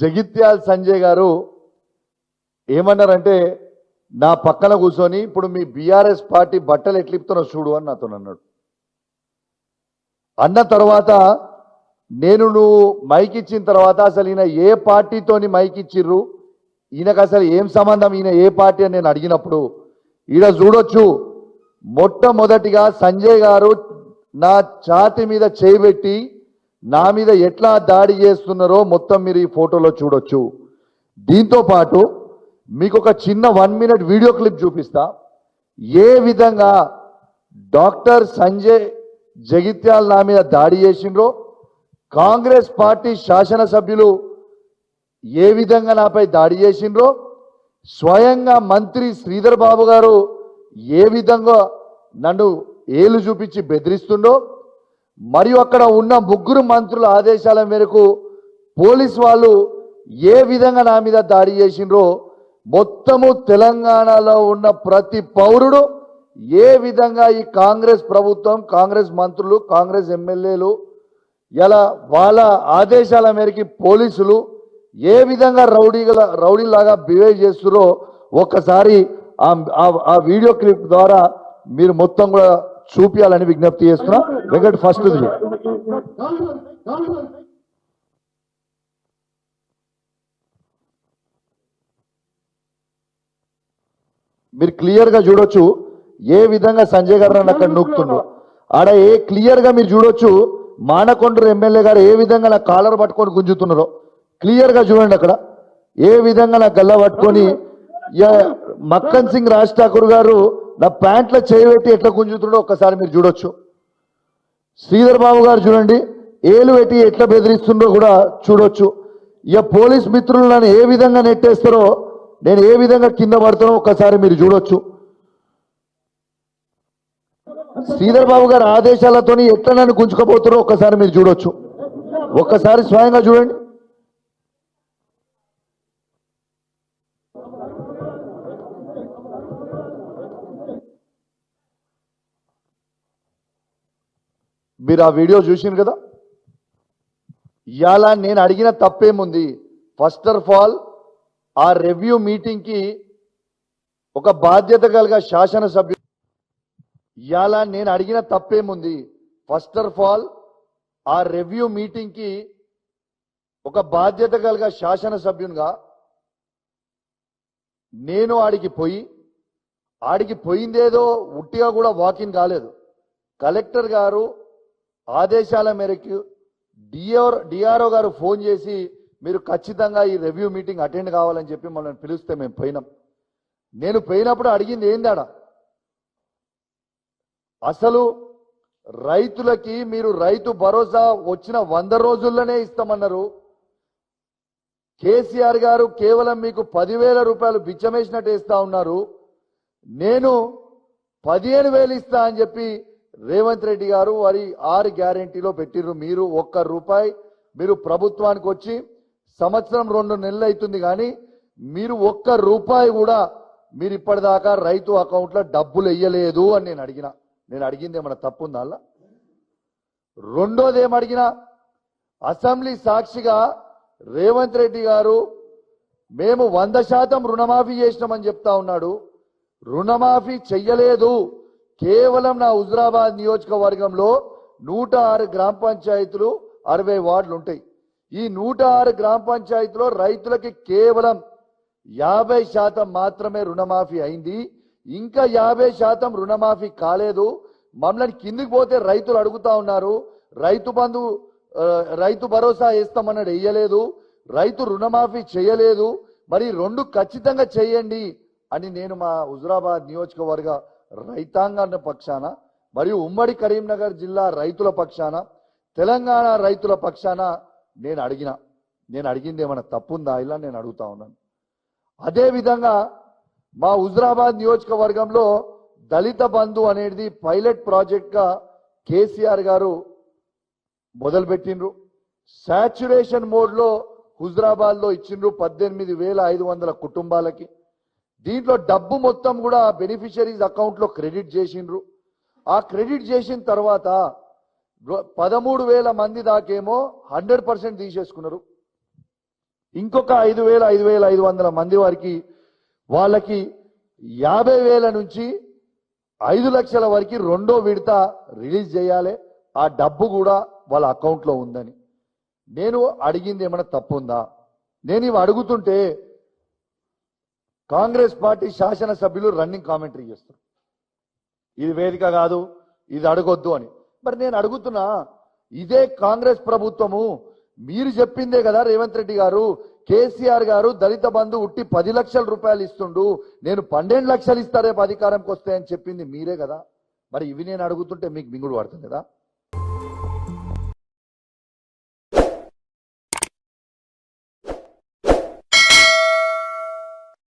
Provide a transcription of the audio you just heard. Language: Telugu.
జగిత్యాల్ సంజయ్ గారు ఏమన్నారంటే నా పక్కన కూర్చొని ఇప్పుడు మీ బీఆర్ఎస్ పార్టీ బట్టలు ఎట్లిపుతున్నా చూడు అని నాతో అన్నాడు. అన్న తర్వాత నేను నువ్వు మైక్ ఇచ్చిన తర్వాత అసలు ఈయన ఏ పార్టీతోని మైక్ ఇచ్చిర్రు? ఈయనకు అసలు ఏం సంబంధం? ఈయన ఏ పార్టీ? అని నేను అడిగినప్పుడు ఈడ చూడొచ్చు. మొట్టమొదటిగా సంజయ్ గారు నా ఛాతి మీద చేయబెట్టి నా మీద ఎట్లా దాడి చేస్తున్నారో మొత్తం మీరు ఈ ఫోటోలో చూడొచ్చు. దీంతో పాటు మీకు ఒక చిన్న వన్ మినిట్ వీడియో క్లిప్ చూపిస్తా. ఏ విధంగా డాక్టర్ సంజయ్ జగిత్యాల్ నా మీద దాడి చేసిండ్రో కాంగ్రెస్ పార్టీ శాసనసభ్యులు ఏ విధంగా నాపై దాడి చేసిండ్రో స్వయంగా మంత్రి శ్రీధర్ బాబు గారు ఏ విధంగా నన్ను ఏలు చూపించి బెదిరిస్తుండో మరియు అక్కడ ఉన్న ముగ్గురు మంత్రుల ఆదేశాల మేరకు పోలీస్ వాళ్ళు ఏ విధంగా నా మీద దాడి చేసిండ్రో మొత్తము తెలంగాణలో ఉన్న ప్రతి పౌరుడు ఏ విధంగా ఈ కాంగ్రెస్ ప్రభుత్వం కాంగ్రెస్ మంత్రులు కాంగ్రెస్ ఎమ్మెల్యేలు ఇలా వాళ్ళ ఆదేశాల మేరకు పోలీసులు ఏ విధంగా రౌడీల రౌడీలాగా బిహేవ్ చేస్తున్నారో ఒక్కసారి ఆ వీడియో క్లిప్ ద్వారా మీరు మొత్తం కూడా చూపించాలని విజ్ఞప్తి చేస్తున్నా. వెంకట్ ఫస్ట్ మీరు క్లియర్గా చూడొచ్చు ఏ విధంగా సంజయ్ గారు నన్ను అక్కడ నూకుతుండ్రు. ఆడ ఏ క్లియర్గా మీరు చూడొచ్చు మానకొండ్రు ఎమ్మెల్యే గారు ఏ విధంగా నా కాలర్ పట్టుకొని గుంజుతున్నారో. క్లియర్గా చూడండి అక్కడ. ఏ విధంగా నా గల్ల పట్టుకొని మక్కన్ సింగ్ రాజ్ ఠాకూర్ గారు నా ప్యాంట్లో చేయబెట్టి ఎట్లా గుంజుతుండో ఒక్కసారి మీరు చూడొచ్చు. శ్రీధర్ బాబు గారు చూడండి ఏలు పెట్టి ఎట్లా బెదిరిస్తుండో కూడా చూడొచ్చు. ఇక పోలీస్ మిత్రులు నన్ను ఏ విధంగా నెట్టేస్తారో నేను ఏ విధంగా కింద పడతానో ఒక్కసారి మీరు చూడొచ్చు. శ్రీధర్ బాబు గారి ఆదేశాలతోని ఎట్లా నన్ను గుంజుకపోతారో ఒక్కసారి మీరు చూడొచ్చు. ఒక్కసారి స్వయంగా చూడండి. మీరు ఆ వీడియో చూసిండ్రు కదా? ఇవాళ నేను అడిగిన తప్పేముంది? ఫస్ట్ ఆఫ్ ఆల్ ఆ రివ్యూ మీటింగ్కి ఒక బాధ్యత కలిగా శాసనసభ్యు ఇవాళ నేను అడిగిన తప్పేముంది? ఫస్ట్ ఆఫ్ ఆల్ ఆ రివ్యూ మీటింగ్కి ఒక బాధ్యత కలిగా శాసనసభ్యునిగా నేను ఆడికి పోయి ఆడికి పోయిందేదో ఉట్టిగా కూడా వాకింగ్ కాలేదు. కలెక్టర్ గారు ఆదేశాల మేరకు డిఆర్ డిఆర్ఓ గారు ఫోన్ చేసి మీరు ఖచ్చితంగా ఈ రివ్యూ మీటింగ్ అటెండ్ కావాలని చెప్పి మనల్ని పిలిస్తే మేము పోయినాం. నేను పోయినప్పుడు అడిగింది ఏందాడ అసలు రైతులకి మీరు రైతు భరోసా వచ్చిన వంద రోజుల్లోనే ఇస్తామన్నారు. కేసీఆర్ గారు కేవలం మీకు పదివేల రూపాయలు బిచ్చమేసినట్టు ఇస్తా ఉన్నారు. నేను పదిహేను వేలు ఇస్తా అని చెప్పి రేవంత్ రెడ్డి గారు వారి ఆరు గ్యారెంటీలో పెట్టిర్రు. మీరు ఒక్క రూపాయి మీరు ప్రభుత్వానికి వచ్చి సంవత్సరం రెండు నెలలు అవుతుంది కానీ మీరు ఒక్క రూపాయి కూడా మీరు ఇప్పటిదాకా రైతు అకౌంట్లో డబ్బులు వెయ్యలేదు అని నేను అడిగిన. నేను అడిగింది ఏమైనా తప్పుందా అలా రెండోది ఏమడిగినా అసెంబ్లీ సాక్షిగా రేవంత్ రెడ్డి గారు మేము వంద శాతం రుణమాఫీ చేసినామని చెప్తా ఉన్నాడు. రుణమాఫీ చెయ్యలేదు. కేవలం నా హుజరాబాద్ నియోజకవర్గంలో నూట ఆరు గ్రామ పంచాయతీలు అరవై వార్డులు ఉంటాయి. ఈ నూట ఆరు గ్రామ పంచాయతీలో రైతులకి కేవలం యాభై శాతం మాత్రమే రుణమాఫీ అయింది. ఇంకా యాభై శాతం రుణమాఫీ కాలేదు. మమ్మల్ని కిందికి పోతే రైతులు అడుగుతా ఉన్నారు. రైతు బంధు రైతు భరోసా వేస్తామన్నాడు వేయలేదు. రైతు రుణమాఫీ చేయలేదు. మరి రెండు ఖచ్చితంగా చేయండి అని నేను మా హుజురాబాద్ నియోజకవర్గ రైతాంగాన్ని పక్షాన మరియు ఉమ్మడి కరీంనగర్ జిల్లా రైతుల పక్షాన తెలంగాణ రైతుల పక్షాన నేను అడిగిన నేను అడిగింది ఏమైనా తప్పుందా ఇలా నేను అడుగుతా ఉన్నాను. అదేవిధంగా మా హుజరాబాద్ నియోజకవర్గంలో దళిత బంధు అనేది పైలట్ ప్రాజెక్ట్గా కేసీఆర్ గారు మొదలుపెట్టిండ్రు. సాచురేషన్ మోడ్లో హుజరాబాద్లో ఇచ్చిండ్రు పద్దెనిమిది వేల ఐదు వందల కుటుంబాలకి. దీంట్లో డబ్బు మొత్తం కూడా బెనిఫిషరీస్ అకౌంట్లో క్రెడిట్ చేసిండ్రు. ఆ క్రెడిట్ చేసిన తర్వాత పదమూడు వేల మంది దాకేమో హండ్రెడ్ పర్సెంట్ తీసేసుకున్నారు. ఇంకొక ఐదు వేల ఐదు వేల ఐదు వందల మంది వారికి వాళ్ళకి యాభై వేల నుంచి ఐదు లక్షల వరకు రెండో విడత రిలీజ్ చేయాలి. ఆ డబ్బు కూడా వాళ్ళ అకౌంట్లో ఉందని. నేను అడిగింది ఏమైనా తప్పు ఉందా నేను ఇవి అడుగుతుంటే కాంగ్రెస్ పార్టీ శాసనసభ్యులు రన్నింగ్ కామెంటరీ చేస్తారు. ఇది వేదిక కాదు ఇది అడగొద్దు అని. మరి నేను అడుగుతున్నా ఇదే కాంగ్రెస్ ప్రభుత్వము మీరు చెప్పిందే కదా రేవంత్ రెడ్డి గారు కేసీఆర్ గారు దళిత బంధు ఉట్టి పది లక్షల రూపాయలు ఇస్తుండు నేను పన్నెండు లక్షలు ఇస్తారేపు అధికారంకి వస్తాయని చెప్పింది మీరే కదా. మరి ఇవి నేను అడుగుతుంటే మీకు మింగుడు పడుతుంది కదా.